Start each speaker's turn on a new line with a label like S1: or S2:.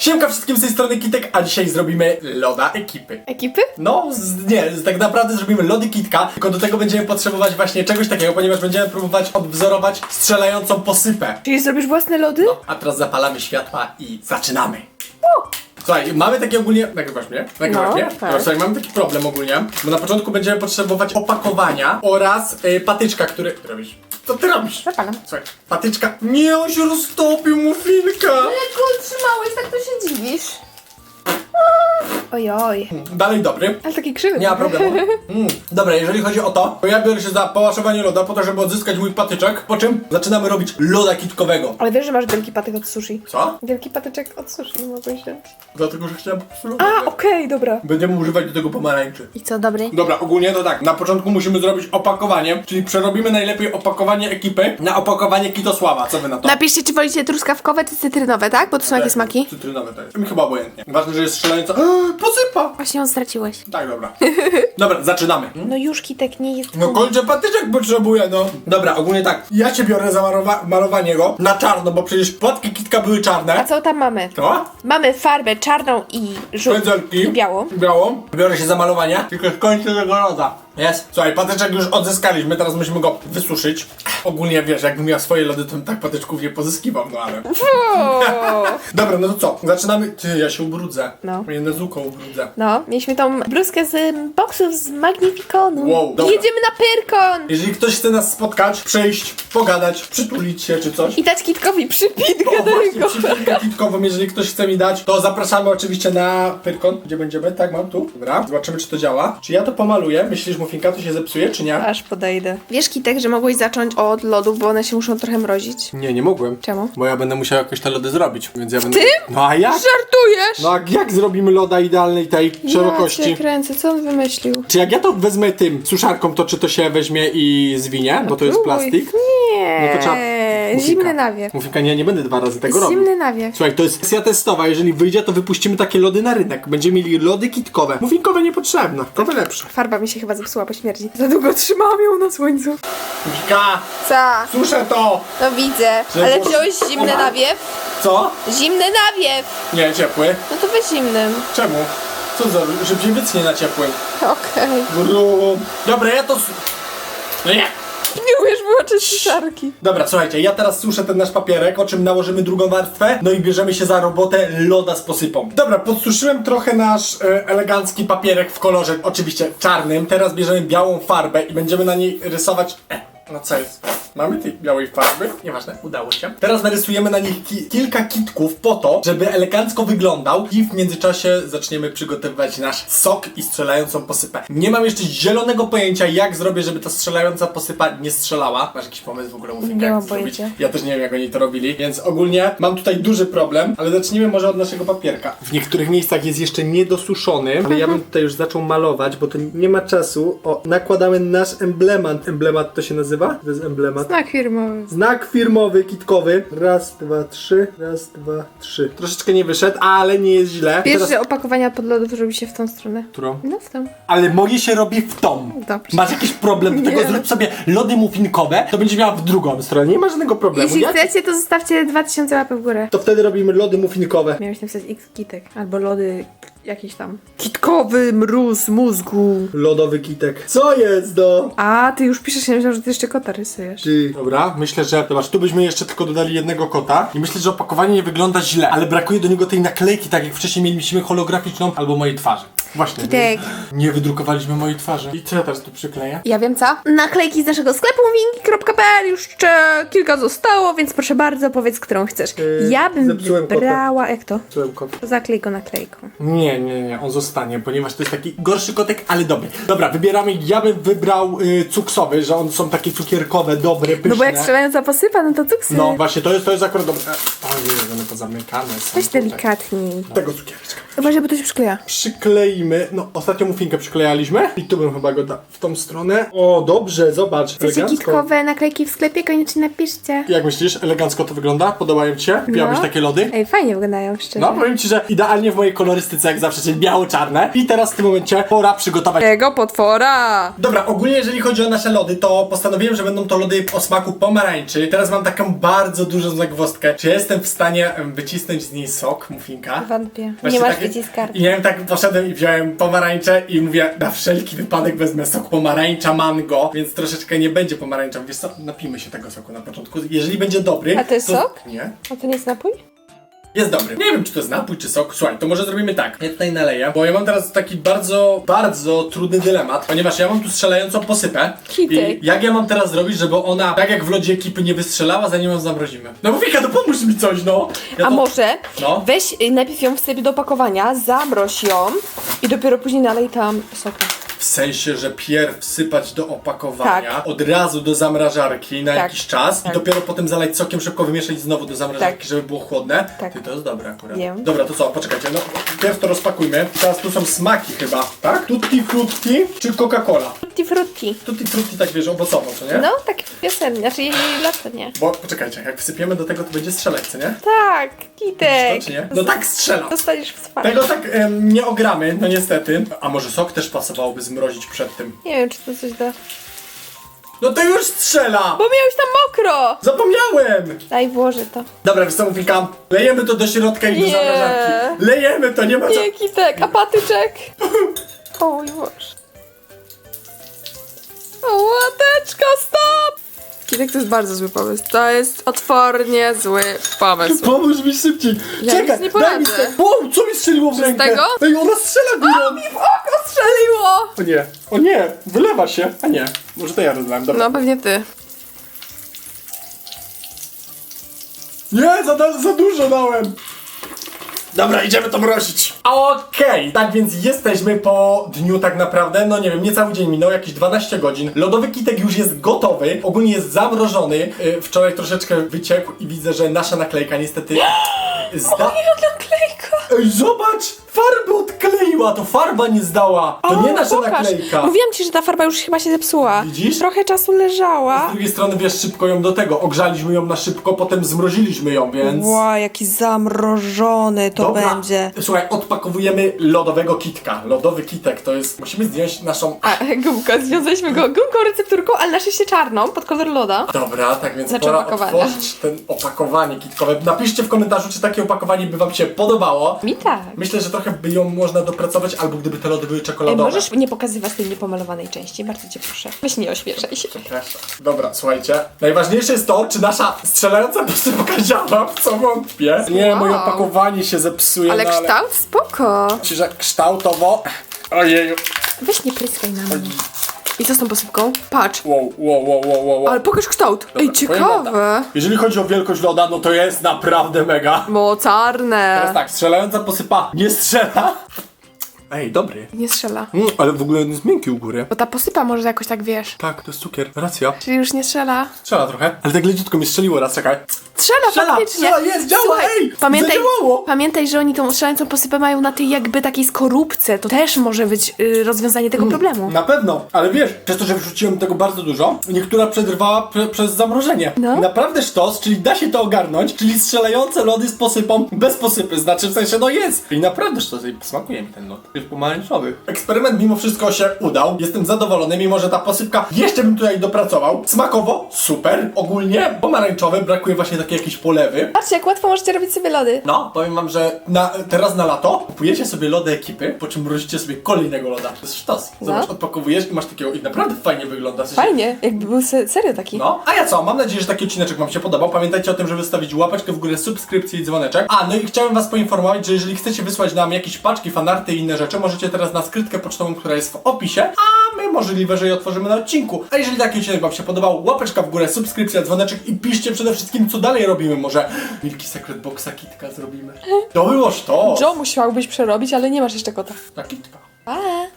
S1: Siemka wszystkim z tej strony Kitek, a dzisiaj zrobimy loda ekipy.
S2: Ekipy?
S1: No, z, nie, z, tak naprawdę zrobimy lody kitka, tylko do tego będziemy potrzebować właśnie czegoś takiego, ponieważ będziemy próbować odwzorować strzelającą posypę.
S2: Czyli zrobisz własne lody?
S1: No, a teraz zapalamy światła i zaczynamy. Słuchaj, mamy takie ogólnie. Nagrywasz mnie? Nagrywasz
S2: No,
S1: mnie?
S2: tak.
S1: Dobra, Słuchaj, mamy taki problem ogólnie, bo na początku będziemy potrzebować opakowania oraz y, patyczka, który. Robisz? Co ty robisz?
S2: Zapalam.
S1: Słuchaj, patyczka. Nie, on się roztopił, muffinka!
S2: Jak go utrzymałeś, tak to się dziwisz. Ojoj.
S1: Dalej dobry.
S2: Ale taki krzywy.
S1: Nie ma problemu. Mm. Dobra, jeżeli chodzi o to, to ja biorę się za pałaszowanie loda po to, żeby odzyskać mój patyczek, po czym zaczynamy robić loda kitkowego.
S2: Ale wiesz, że masz wielki patyk od sushi.
S1: Co?
S2: Wielki patyczek od sushi, mogę się...
S1: Dlatego, że chciałem
S2: A, okej, dobra.
S1: Będziemy używać do tego pomarańczy.
S2: I co, dobry?
S1: Dobra, ogólnie to tak, na początku musimy zrobić opakowanie, czyli przerobimy najlepiej opakowanie ekipy na opakowanie Kitosława. Co wy na to?
S2: Napiszcie, czy wolicie truskawkowe czy cytrynowe, tak? Bo to są jakie smaki?
S1: Cytrynowe to jest. Mi chyba obojętnie. Ważne, że jest strzelająca. Eee, posypa!
S2: Właśnie ją straciłeś.
S1: Tak, dobra. Dobra, zaczynamy.
S2: No już, Kitek, nie jest...
S1: No kończę patyczek potrzebuję, no. Dobra, ogólnie tak. Ja cię biorę za marowa- malowanie go na czarno, bo przecież płatki kitka były
S2: A
S1: czarne.
S2: co tam mamy?
S1: To?
S2: Mamy farbę czarną i żółtą
S1: Pędzelki.
S2: i białą.
S1: Białą. Biorę się za malowanie. Tylko kończę tego loda. Jest. Słuchaj, patyczek już odzyskaliśmy, teraz musimy go wysuszyć. Ogólnie wiesz, jakbym miał swoje lody, to bym tak patyczków nie pozyskiwał, no ale. Dobra, no to co? Zaczynamy. Ty, ja się ubrudzę.
S2: No.
S1: Mnie Nezuko ubrudzę.
S2: No, mieliśmy tą bluzkę z boksów z Magnificonu.
S1: Wow, dobra.
S2: Jedziemy na Pyrkon!
S1: Jeżeli ktoś chce nas spotkać, przejść, pogadać, przytulić się czy coś.
S2: I dać Kitkowi przypitkę
S1: O,
S2: do
S1: właśnie,
S2: niego.
S1: przypinkę kitkową, jeżeli ktoś chce mi dać, to zapraszamy oczywiście na Pyrkon, gdzie będziemy, tak mam tu, dobra, zobaczymy czy to działa. Czy ja to pomaluję? Myślisz, Muffinka, to się zepsuje, czy nie?
S2: Aż podejdę. Wiesz, Kitek, że mogłeś zacząć od lodów, bo one się muszą trochę mrozić.
S1: Nie, nie mogłem.
S2: Czemu?
S1: Bo ja będę musiał jakoś te lody zrobić, więc ja będę...
S2: tym?
S1: No a jak?
S2: Żartujesz?
S1: No a jak zrobimy loda idealnej tej
S2: Ja
S1: szerokości?
S2: cię kręcę, co on wymyślił?
S1: Czy jak ja to wezmę tym suszarką, to czy to się weźmie i zwinie? Bo to jest
S2: Próbuj.
S1: plastik?
S2: Nie,
S1: No to trzeba- Muffinka.
S2: zimny nawiew.
S1: Muffinka, nie, nie będę dwa razy tego robił.
S2: Zimny nawiew.
S1: Słuchaj, to jest sesja testowa. Jeżeli wyjdzie, to wypuścimy takie lody na rynek. Będziemy mieli lody kitkowe. Muffinkowe niepotrzebne, to lepsze.
S2: Farba mi się chyba zepsuła po śmierci. Za długo trzymałam ją na słońcu.
S1: Muffinka,
S2: Co?
S1: suszę to!
S2: No widzę.
S1: Że
S2: Ale wziąłeś zimny nawiew?
S1: Co?
S2: Zimny nawiew!
S1: Nie, ciepły.
S2: No to weź zimnym.
S1: Czemu? Co za... żeby się wycnie na ciepłym.
S2: Okej.
S1: Brum. Dobra, ja to... s- No nie!
S2: Nie umiesz wyłączyć suszarki.
S1: Dobra, słuchajcie, ja teraz suszę ten nasz papierek, o czym nałożymy drugą warstwę, no i bierzemy się za robotę loda z posypą. Dobra, podsuszyłem trochę nasz e, elegancki papierek w kolorze, oczywiście czarnym. Teraz bierzemy białą farbę i będziemy na niej rysować... E, no co jest? Mamy tej białej farby? Nieważne, udało się. Teraz narysujemy na nich ki kilka kitków po to, żeby elegancko wyglądał i w międzyczasie zaczniemy przygotowywać nasz sok i strzelającą posypę. Nie mam jeszcze zielonego pojęcia, jak zrobię, żeby ta strzelająca posypa nie strzelała. Masz jakiś pomysł w ogóle, Mufinka,
S2: Nie
S1: jak
S2: mam
S1: to zrobić?
S2: pojęcia.
S1: Ja też nie wiem, jak oni to robili, więc ogólnie mam tutaj duży problem, ale zacznijmy może od naszego papierka. W niektórych miejscach jest jeszcze niedosuszony, ale ja bym tutaj już zaczął malować, bo to nie ma czasu. O, nakładamy nasz emblemat. Emblemat to się nazywa? To jest emblemat.
S2: Znak firmowy.
S1: Znak firmowy, kitkowy. Raz, dwa, trzy. Raz, dwa, trzy. Troszeczkę nie wyszedł, ale nie jest źle.
S2: Wiesz,
S1: Teraz-
S2: że opakowania pod lodów robi się w tą stronę?
S1: Którą?
S2: No w tą.
S1: Ale moje się robi w tą.
S2: Dobrze.
S1: Masz jakiś problem do tego? Zrób sobie lody muffinkowe, to będzie miała w drugą stronę. Nie ma żadnego problemu.
S2: Jeśli
S1: Jak-
S2: chcecie, to zostawcie 2000 łapek w górę.
S1: To wtedy robimy lody muffinkowe.
S2: Miałeś napisać X kitek. Albo lody jakieś tam. Kitkowy mróz mózgu.
S1: Lodowy kitek. Co jest do?
S2: A, ty już piszesz, ja myślałam, że ty jeszcze kota rysujesz.
S1: Ty. Dobra, myślę, że zobacz, tu byśmy jeszcze tylko dodali jednego kota i myślę, że opakowanie nie wygląda źle, ale brakuje do niego tej naklejki, tak jak wcześniej mieliśmy holograficzną albo mojej twarzy. Właśnie.
S2: Kitek.
S1: Nie, nie wydrukowaliśmy mojej twarzy. I co ja teraz tu przykleję?
S2: Ja wiem co. Naklejki z naszego sklepu winki.pl już jeszcze kilka zostało, więc proszę bardzo, powiedz, którą chcesz.
S1: Yy,
S2: ja bym
S1: zepsułem kota.
S2: wybrała... Jak to?
S1: Czułem kot.
S2: Zaklej go naklejką.
S1: Nie, nie, nie, on zostanie, ponieważ to jest taki gorszy kotek, ale dobry. Dobra, wybieramy, ja bym wybrał y, cuksowy, że one są takie cukierkowe, dobre, pyszne.
S2: No bo jak strzelająca posypa, no to cuksy.
S1: No właśnie, to jest, to jest akurat dobre. O nie, one pozamykane są.
S2: Weź
S1: tutaj.
S2: delikatniej.
S1: Tego cukiereczka.
S2: Uważaj, bo to się przykleja.
S1: No ostatnio mufinkę przyklejaliśmy i tu bym chyba go dał w tą stronę. O, dobrze, zobacz,
S3: Chcecie
S1: elegancko.
S3: kitkowe naklejki w sklepie? Koniecznie napiszcie.
S1: Jak myślisz, elegancko to wygląda? Podobają ci się? Kupiłabyś
S3: No.
S1: takie lody?
S3: Ej, fajnie wyglądają, szczerze.
S1: No, powiem ci, że idealnie w mojej kolorystyce, jak zawsze, czyli biało-czarne. I teraz w tym momencie pora przygotować
S3: Tego potwora!
S1: Dobra, ogólnie jeżeli chodzi o nasze lody, to postanowiłem, że będą to lody o smaku pomarańczy. Teraz mam taką bardzo dużą zagwozdkę. Czy jestem w stanie em, wycisnąć z niej sok, mufinka?
S3: Wątpię.
S1: Właśnie
S3: Nie masz
S1: takie-
S3: wyciskarki.
S1: I nie wiem, tak poszedłem i wziąłem pomarańcze i mówię, na wszelki wypadek wezmę sok pomarańcza mango, więc troszeczkę nie będzie pomarańcza. Wiesz co, napijmy się tego soku na początku. Jeżeli będzie dobry...
S3: A to jest sok?
S1: Nie.
S3: A to nie jest napój?
S1: Jest dobry. Nie wiem, czy to jest napój, czy sok. Słuchaj, to może zrobimy tak. Ja tutaj naleję, bo ja mam teraz taki bardzo, bardzo trudny dylemat, ponieważ ja mam tu strzelającą posypę.
S3: Kitek.
S1: I jak ja mam teraz zrobić, żeby ona, tak jak w lodzie ekipy, nie wystrzelała, zanim ją zamrozimy? No Wika, to pomóż mi coś, no! Ja
S2: A
S1: to...
S2: może
S1: No.
S2: weź y, najpierw ją wsyp do opakowania, zamroź ją i dopiero później nalej tam soku.
S1: W sensie, że pierw wsypać do opakowania,
S2: Tak.
S1: od razu do zamrażarki na
S2: Tak.
S1: jakiś czas
S2: Tak.
S1: i dopiero potem zalać sokiem, szybko wymieszać i znowu do zamrażarki,
S2: Tak.
S1: żeby było chłodne.
S2: Tak.
S1: Ty, to jest dobre akurat.
S2: Wiem.
S1: Dobra, to co, poczekajcie, no pierw to rozpakujmy. Teraz tu są smaki chyba, tak? Tutti frutti czy Coca-Cola?
S2: Tutti frutti.
S1: Tutti frutti tak wiesz, owocowo, co nie?
S2: No, tak piosennie, znaczy jej lato nie.
S1: Bo poczekajcie, jak wsypiemy do tego, to będzie strzelać, co nie?
S2: Tak, kitek.
S1: To czy nie? No tak strzela.
S2: Dostaniesz w twarz.
S1: Tego tak em, nie ogramy, no niestety. A może sok też pasowałoby zmrozić przed tym?
S2: Nie wiem, czy to coś da.
S1: No to już strzela!
S2: Bo miałeś tam mokro!
S1: Zapomniałem!
S2: Daj, włożę to.
S1: Dobra, wiesz co, Mufika? Lejemy to do środka i do
S2: Nie.
S1: zamrażarki. Lejemy to, nie ma co...
S2: Nie, kitek, a patyczek? Oj, Boże. O, łateczka, stop! Kitek to jest bardzo zły pomysł. To jest otwornie zły pomysł.
S1: Pomóż mi szybciej.
S2: Ja
S1: Czekaj,
S2: nie
S1: daj mi
S2: poradzę.
S1: Wow, co mi strzeliło w
S2: Z
S1: rękę?
S2: tego?
S1: Ej, ona strzela górą.
S2: W oko strzeliło!
S1: O nie, o nie, wylewa się. A nie, może to ja rozlałem, dobra.
S2: No, pewnie ty.
S1: Nie, za, da- za dużo dałem. Dobra, idziemy to mrozić. Okej, tak więc jesteśmy po dniu tak naprawdę, no nie wiem, niecały dzień minął, jakieś 12 godzin. Lodowy kitek już jest gotowy, ogólnie jest zamrożony. Yy, wczoraj troszeczkę wyciekł i widzę, że nasza naklejka niestety zda...
S2: naklejka!
S1: Ej, zobacz! Farbę odkleiła, to farba nie zdała. To nie nasza
S2: pokaż.
S1: naklejka.
S2: Mówiłam ci, że ta farba już chyba się zepsuła.
S1: Widzisz?
S2: Trochę czasu leżała.
S1: Z drugiej strony, wiesz, szybko ją do tego. Ogrzaliśmy ją na szybko, potem zmroziliśmy ją, więc...
S2: Ła, jaki zamrożony to
S1: Dobra.
S2: będzie.
S1: Słuchaj, odpakowujemy lodowego kitka. Lodowy kitek to jest. Musimy zdjąć naszą.
S2: A, gumka, związaliśmy go gumką recepturką, ale na szczęście czarną, pod kolor loda.
S1: Dobra, tak więc
S2: Znaczy
S1: pora
S2: opakowanie.
S1: otworzyć ten opakowanie kitkowe. Napiszcie w komentarzu, czy takie opakowanie by wam się podobało.
S2: Mi tak.
S1: Myślę, że trochę by ją można dopracować, albo gdyby te lody były
S2: Ej,
S1: czekoladowe.
S2: możesz nie pokazywać tej niepomalowanej części, bardzo cię proszę. Weź nie ośmieszaj się.
S1: Przepraszam. Dobra, słuchajcie. Najważniejsze jest to, czy nasza strzelająca posypka działa, w co wątpię. Nie,
S2: Wow.
S1: moje opakowanie się zepsuje,
S2: Ale
S1: no, ale...
S2: kształt spoko.
S1: Myślę, że kształtowo... Ojeju.
S2: Weź nie pryskaj na mnie. I co z tą posypką? Patrz.
S1: Wow, wow, wow, wow, wow.
S2: Ale pokaż kształt. Ej, ciekawe.
S1: tak. Jeżeli chodzi o wielkość loda, no to jest naprawdę mega.
S2: Mocarne.
S1: Teraz tak, strzelająca posypa nie strzela. Ej, dobry.
S2: Nie strzela.
S1: Mm, ale w ogóle jest miękki u góry.
S2: Bo ta posypa może jakoś tak wiesz.
S1: Tak, to jest cukier. Racja.
S2: Czyli już nie strzela.
S1: Strzela trochę. Ale tak leciutko mi strzeliło raz, czekaj.
S2: Strzela,
S1: Strzela,
S2: faktycznie.
S1: strzela, jest, działa, ej,
S2: Pamiętaj,
S1: zadziałało.
S2: pamiętaj, że oni tą strzelającą posypę mają na tej jakby takiej skorupce. To też może być y, rozwiązanie tego problemu.
S1: Na pewno, ale wiesz, przez to, że wrzuciłem tego bardzo dużo, niektóra przetrwała pre, przez zamrożenie.
S2: No.
S1: Naprawdę sztos, czyli da się to ogarnąć, czyli strzelające lody z posypą bez posypy, znaczy w sensie no jest. I naprawdę sztos, i smakuje mi ten lod. Jest pomarańczowy. Eksperyment mimo wszystko się udał, jestem zadowolony, mimo że ta posypka jeszcze bym tutaj dopracował. Smakowo, super, ogólnie pomarańczowy, brakuje właśnie takiej jakiejś polewy.
S2: Patrzcie, jak łatwo możecie robić sobie lody.
S1: No, powiem wam, że na, teraz na lato kupujecie sobie lody ekipy, po czym mrozicie sobie kolejnego loda. To jest sztos. Zobacz,
S2: No.
S1: odpakowujesz i masz takiego i naprawdę fajnie wygląda. W sensie-
S2: Fajnie, jakby był se serio taki.
S1: No, a ja co? Mam nadzieję, że taki odcineczek wam się podobał. Pamiętajcie o tym, żeby zostawić łapeczkę w górę, subskrypcję i dzwoneczek. A, no i chciałem was poinformować, że jeżeli chcecie wysłać nam jakieś paczki, fanarty i inne rzeczy, możecie teraz na skrytkę pocztową, która jest w opisie, a my możliwe, że je otworzymy na odcinku. A jeżeli taki odcinek wam się podobał, łapeczka w górę, subskrypcja, dzwoneczek i piszcie przede wszystkim, co dalej robimy. Może Milki Secret Boxa Kitka zrobimy. To było to.
S2: Joe musiałbyś przerobić, ale nie masz jeszcze kota.
S1: Na Kitka.
S2: Pa!